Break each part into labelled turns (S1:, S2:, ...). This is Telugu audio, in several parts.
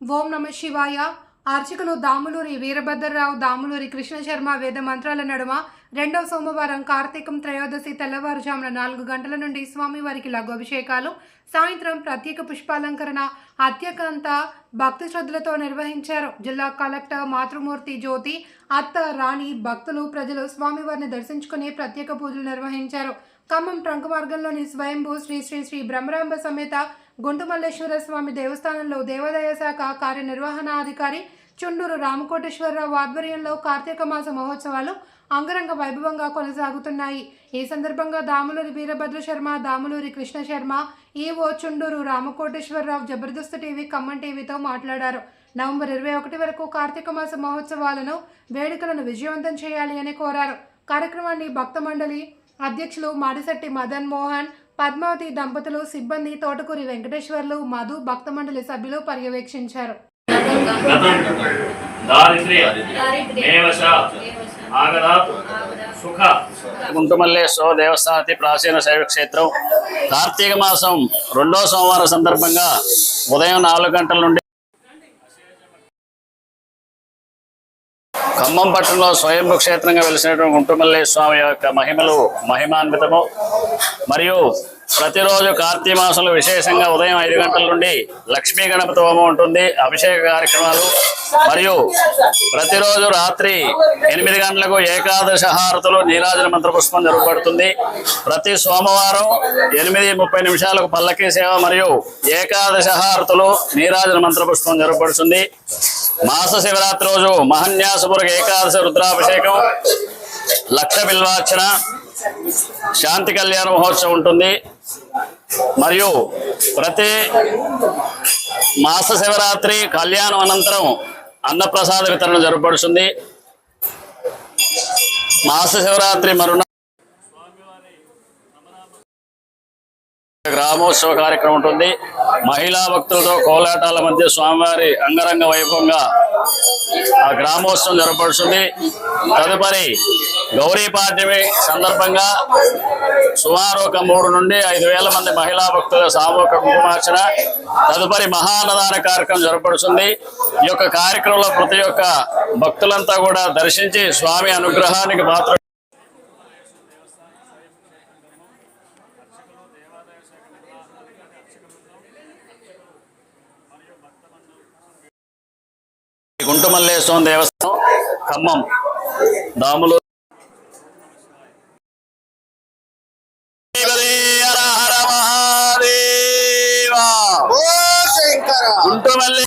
S1: ఓం నమ శివాయ. అర్చకులు దాములూరి వీరభద్రరావు దాములూరి కృష్ణ శర్మ వేద మంత్రాల నడుమ రెండవ సోమవారం కార్తీకం త్రయోదశి తెల్లవారుజామున నాలుగు గంటల నుండి స్వామివారికి లఘు అభిషేకాలు సాయంత్రం ప్రత్యేక పుష్పాలంకరణ అత్యకంత భక్తి శ్రద్ధలతో నిర్వహించారు. జిల్లా కలెక్టర్ మాతృమూర్తి జ్యోతి అత్త రాణి భక్తులు ప్రజలు స్వామివారిని దర్శించుకుని ప్రత్యేక పూజలు నిర్వహించారు. ఖమ్మం ట్రంక్ మార్గంలోని స్వయంభూ శ్రీ శ్రీ శ్రీ బ్రహ్మరాంబ సమేత గుంటుమల్లేశ్వర స్వామి దేవస్థానంలో దేవాదాయ శాఖ కార్యనిర్వహణాధికారి చుండూరు రామకోటేశ్వరరావు ఆధ్వర్యంలో కార్తీక మాస మహోత్సవాలు అంగరంగ వైభవంగా కొనసాగుతున్నాయి. ఈ సందర్భంగా దాములూరి వీరభద్ర శర్మ దాములూరి కృష్ణ శర్మ ఈవో చుండూరు రామకోటేశ్వరరావు జబర్దస్త్ టీవీ ఖమ్మం టీవీతో మాట్లాడారు. నవంబర్ ఇరవై ఒకటి వరకు కార్తీక మాస మహోత్సవాలను వేడుకలను విజయవంతం చేయాలి అని కోరారు. కార్యక్రమాన్ని భక్త మండలి అధ్యక్షులు మాడిశెట్టి మదన్ మోహన్ పద్మావతి దంపతులు సిబ్బంది తోటకూరి వెంకటేశ్వర్లు మధు భక్త మండలి సభ్యులు పర్యవేక్షించారు.
S2: గుంటుమల్లేశ్వర దేవస్థానం అతి ప్రాచీన శైవ క్షేత్రం కార్తీక మాసం రెండో సోమవారం సందర్భంగా ఉదయం నాలుగు గంటల నుండి ఖమ్మం పట్టణంలో స్వయంభూ క్షేత్రంగా వెలిసినటువంటి గుంటుమల్లి స్వామి యొక్క మహిమలు మహిమాన్వితము. మరియు ప్రతిరోజు కార్తీక మాసంలో విశేషంగా ఉదయం ఐదు గంటల నుండి లక్ష్మీ గణపతి హోమం ఉంటుంది అభిషేక కార్యక్రమాలు. మరియు ప్రతిరోజు రాత్రి ఎనిమిది గంటలకు ఏకాదశ హారతులు నీరాజన మంత్ర పుష్పం జరగబడుతుంది. ప్రతి సోమవారం ఎనిమిది ముప్పై నిమిషాలకు పల్లకీ సేవ మరియు ఏకాదశ హారతులు నీరాజన మంత్ర పుష్పం జరగబడుతుంది. మాస శివరాత్రి రోజు మహన్యాసపురకు ఏకాదశ రుద్రాభిషేకం లక్ష బిల్వార్చన శాంతి కళ్యాణ మహోత్సవం ఉంటుంది. మరియు ప్రతి మాస శివరాత్రి కళ్యాణం అనంతరం అన్నప్రసాద వితరణ జరుపడుతుంది మాస శివరాత్రి మరున గ్రామోత్సవ కార్యక్రమం ఉంటుంది. మహిళా భక్తులతో కోలాటాల మధ్య స్వామివారి అంగరంగ వైభవంగా ఆ గ్రామోత్సవం జరపడుతుంది తదుపరి గౌరీ పాఠ్యమి సందర్భంగా సుమారు ఒక మూడు నుండి ఐదు వేల మంది మహిళా భక్తుల సామూహిక కుంకుమార్చన తదుపరి మహానదాన కార్యక్రమం జరపడుతుంది ఈ యొక్క కార్యక్రమంలో ప్రతి ఒక్క భక్తులంతా కూడా దర్శించి స్వామి అనుగ్రహానికి మాత్రం గుంటుమల్లేశ్వరం దేవస్థానం ఖమ్మం దాములు హర హర మహాదేవా! గుంటుమల్లి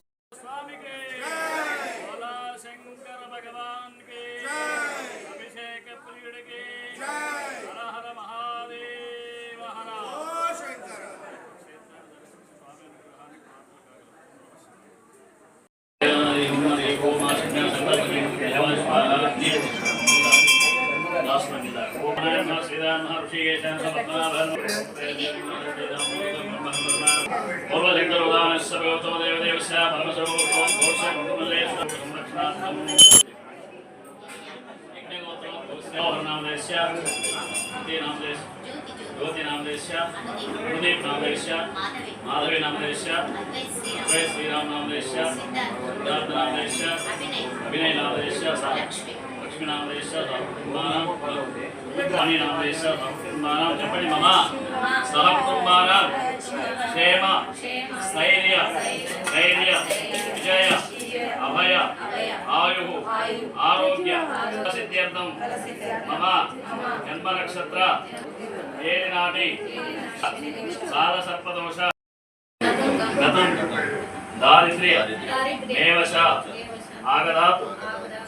S3: మాధవి నామదేశ శ్రీరామ్ నామదేశ సిద్ధార్థ నామదేశ అభినయ నామదేశ లక్ష్మీ నామదేశ కుటుంబానం చెప్పండి మమ సహ క్షేమ స్థైర్య ధైర్య విజయ అభయ ఆయు ఆరోగ్య సిద్ధ్యర్థం మమ జన్మ నక్షత్ర ఏది నాటి సాధ సర్పదోష గతం దారిద్ర్య దేవశ ఆగదాత్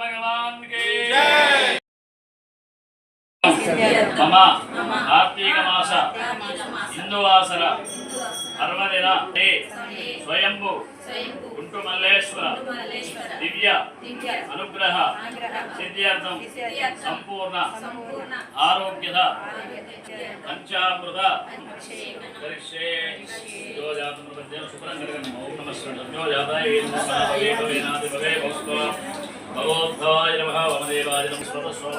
S2: భగవాన్కి మమ కార్తీక మాస హిందువాసర పర్వదిన స్వయంభు గుంటు మల్లేశ్వర దివ్య అనుగ్రహ సిద్ధ్యర్థం సంపూర్ణ ఆరోగ్యద పంచామృత కరిష్యే జోజాతం ప్రపద్యం శుభ్రం కరగం ఓం నమః శివాయ జోజాతాయ నమః భగవద్భాయ నమః వమదేవాయ నమః స్వతస్వ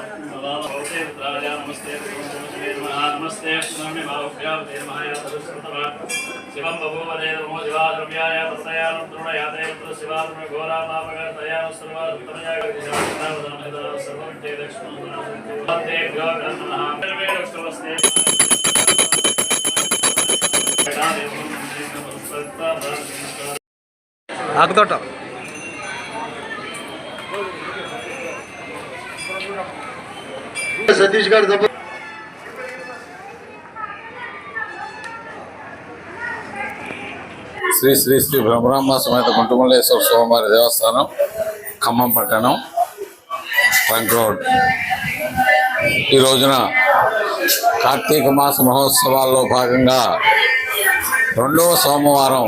S2: నమస్తే నమస్తే స్వామి బాహుభ్యావతే నమః శివం బభూవదే నమో శివాద్రవ్యాయ ప్రసయానం తృణయాతే శివాద్రమ ఘోరా
S4: ఆకుతోట.
S5: సతీష్ గారు తప్ప
S6: శ్రీ శ్రీ శ్రీ బ్రహ్మరామ సమేత కుంటుమలేశ్వర స్వామివారి దేవస్థానం ఖమ్మం పట్టణం ట్రంక్ రోడ్. ఈ రోజున కార్తీక మాస మహోత్సవాల్లో భాగంగా రెండవ సోమవారం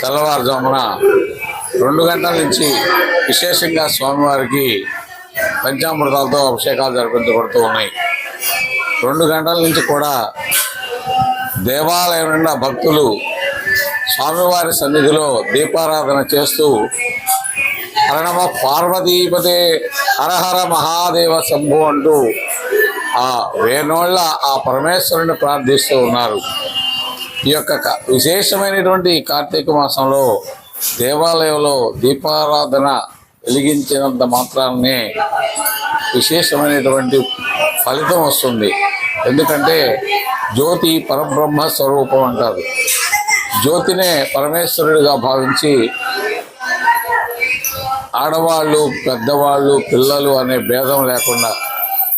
S6: తెల్లవారుజామున రెండు గంటల నుంచి విశేషంగా స్వామివారికి పంచామృతాలతో అభిషేకాలు జరిపించబడుతూ ఉన్నాయి. రెండు గంటల నుంచి కూడా దేవాలయం నిండా భక్తులు స్వామివారి సన్నిధిలో దీపారాధన చేస్తూ హరణమ పార్వతీపదే హరహర మహాదేవ శంభు అంటూ ఆ వేణోళ్ళ ఆ పరమేశ్వరుని ప్రార్థిస్తూ ఉన్నారు. ఈ యొక్క విశేషమైనటువంటి కార్తీక మాసంలో దేవాలయంలో దీపారాధన వెలిగించినంత మాత్రాన్నే విశేషమైనటువంటి ఫలితం వస్తుంది. ఎందుకంటే జ్యోతి పరబ్రహ్మ స్వరూపం అంటారు. జ్యోతినే పరమేశ్వరుడిగా భావించి ఆడవాళ్ళు పెద్దవాళ్ళు పిల్లలు అనే భేదం లేకుండా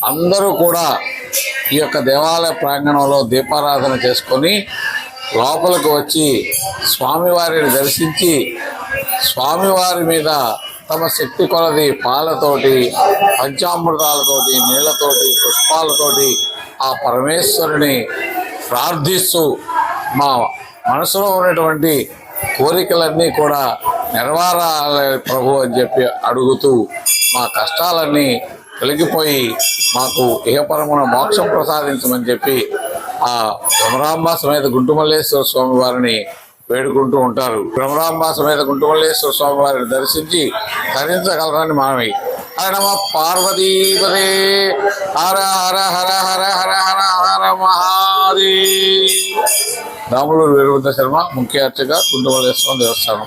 S6: అందరూ కూడా ఈ యొక్క దేవాలయ ప్రాంగణంలో దీపారాధన చేసుకొని లోపలికి వచ్చి స్వామివారిని దర్శించి స్వామివారి మీద తమ శక్తి కొలది పాలతోటి పంచామృతాలతోటి నీళ్ళతోటి పుష్పాలతోటి ఆ పరమేశ్వరుని ప్రార్థిస్తూ మా మనసులో ఉన్నటువంటి కోరికలన్నీ కూడా నెరవేరాలి ప్రభు అని చెప్పి అడుగుతూ మా కష్టాలన్నీ తొలగిపోయి మాకు ఇహపరమున మోక్షం ప్రసాదించమని చెప్పి ఆ భ్రమరాంబ సమేత గుంటుమల్లేశ్వర స్వామి వారిని వేడుకుంటూ ఉంటారు. భ్రమరాంబ సమేత గుంటుమల్లేశ్వర స్వామి వారిని దర్శించి ధరించగలరని మనవి. హర నమ పార్వతీపదే హర హర హర హర హర హర హర మహాదేవ్. రాములూరు వీరభద్ర శర్మ ముఖ్య అర్చక గుంటుమల్లేశ్వరం దేవస్థానం.